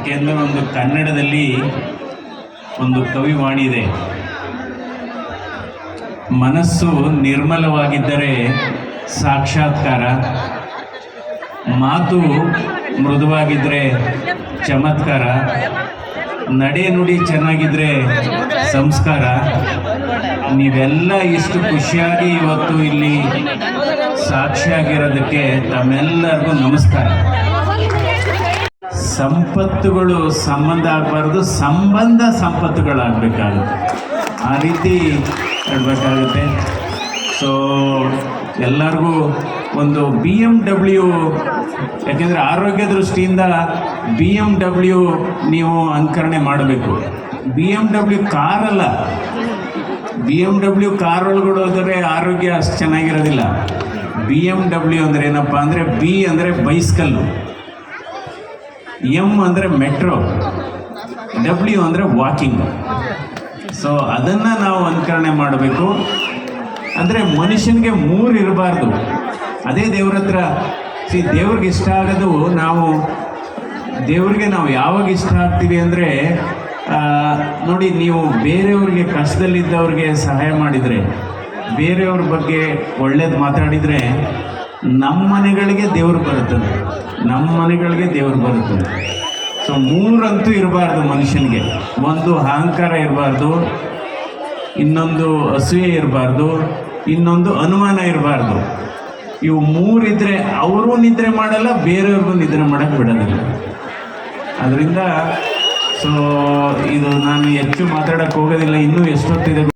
ಯಾಕೆಂದರೆ ಒಂದು ಕನ್ನಡದಲ್ಲಿ ಒಂದು ಕವಿವಾಣಿ ಇದೆ. ಮನಸ್ಸು ನಿರ್ಮಲವಾಗಿದ್ದರೆ ಸಾಕ್ಷಾತ್ಕಾರ, ಮಾತು ಮೃದುವಾಗಿದ್ದರೆ ಚಮತ್ಕಾರ, ನಡೆ ನುಡಿ ಚೆನ್ನಾಗಿದ್ದರೆ ಸಂಸ್ಕಾರ. ನೀವೆಲ್ಲ ಇಷ್ಟು ಖುಷಿಯಾಗಿ ಇವತ್ತು ಇಲ್ಲಿ ಸಾಕ್ಷಿಯಾಗಿರೋದಕ್ಕೆ ತಮ್ಮೆಲ್ಲರಿಗೂ ನಮಸ್ಕಾರ. ಸಂಪತ್ತುಗಳು ಸಂಬಂಧ ಆಗಬಾರ್ದು, ಸಂಬಂಧ ಸಂಪತ್ತುಗಳಾಗಬೇಕಾಗುತ್ತೆ. ಆ ರೀತಿ ಹೇಳಬೇಕಾಗುತ್ತೆ. ಸೊ ಎಲ್ಲರಿಗೂ ಒಂದು ಬಿ ಎಂ ಡಬ್ಲ್ಯೂ ಯಾಕೆಂದರೆ ಆರೋಗ್ಯ ದೃಷ್ಟಿಯಿಂದ ಬಿ ಎಂ ಡಬ್ಲ್ಯೂ ನೀವು ಅನುಕರಣೆ ಮಾಡಬೇಕು. ಬಿ ಎಂ ಡಬ್ಲ್ಯೂ ಕಾರಲ್ಲ ಬಿ ಎಂ ಡಬ್ಲ್ಯೂ ಕಾರ್ ಒಳಗಡೆ ಹೋದರೆ ಆರೋಗ್ಯ ಅಷ್ಟು ಚೆನ್ನಾಗಿರೋದಿಲ್ಲ. ಬಿ ಎಂ ಡಬ್ಲ್ಯೂ ಅಂದರೆ ಏನಪ್ಪ ಅಂದರೆ ಬಿ ಅಂದರೆ ಬೈಸ್ಕಲ್ಲು ಎಂ ಅಂದರೆ ಮೆಟ್ರೋ ಡಬ್ಲ್ಯೂ ಅಂದರೆ ವಾಕಿಂಗ್ ಸೊ ಅದನ್ನು ನಾವು ಅನುಕರಣೆ ಮಾಡಬೇಕು. ಅಂದರೆ ಮನುಷ್ಯನಿಗೆ ಮೂರು ಇರಬಾರ್ದು. ಅದೇ ದೇವ್ರ ಹತ್ರ. ಸಿ ದೇವ್ರಿಗೆ ಇಷ್ಟ ಆಗೋದು ನಾವು, ದೇವ್ರಿಗೆ ನಾವು ಯಾವಾಗ ಇಷ್ಟ ಆಗ್ತೀವಿ ಅಂದರೆ ನೋಡಿ, ನೀವು ಬೇರೆಯವ್ರಿಗೆ ಕಷ್ಟದಲ್ಲಿದ್ದವ್ರಿಗೆ ಸಹಾಯ ಮಾಡಿದರೆ, ಬೇರೆಯವ್ರ ಬಗ್ಗೆ ಒಳ್ಳೇದು ಮಾತಾಡಿದರೆ ನಮ್ಮ ಮನೆಗಳಿಗೆ ದೇವರು ಬರುತ್ತದೆ ನಮ್ಮ ಮನೆಗಳಿಗೆ ದೇವ್ರು ಬರುತ್ತದೆ ಸೊ ಮೂರಂತೂ ಇರಬಾರ್ದು ಮನುಷ್ಯನಿಗೆ. ಒಂದು ಅಹಂಕಾರ ಇರಬಾರ್ದು, ಇನ್ನೊಂದು ಅಸೂಯೆ ಇರಬಾರ್ದು, ಇನ್ನೊಂದು ಅನುಮಾನ ಇರಬಾರ್ದು. ಇವು ಮೂರಿದ್ರೆ ಅವರು ನಿದ್ರೆ ಮಾಡಲ್ಲ, ಬೇರೆಯವ್ರಿಗೂ ನಿದ್ರೆ ಮಾಡಕ್ಕೆ ಬಿಡೋದಿಲ್ಲ. ಅದರಿಂದ ಸೊ ಇದು ನಾನು ಹೆಚ್ಚು ಮಾತಾಡೋಕ್ಕೆ ಹೋಗೋದಿಲ್ಲ, ಇನ್ನೂ ಎಷ್ಟೊತ್ತಿದೆ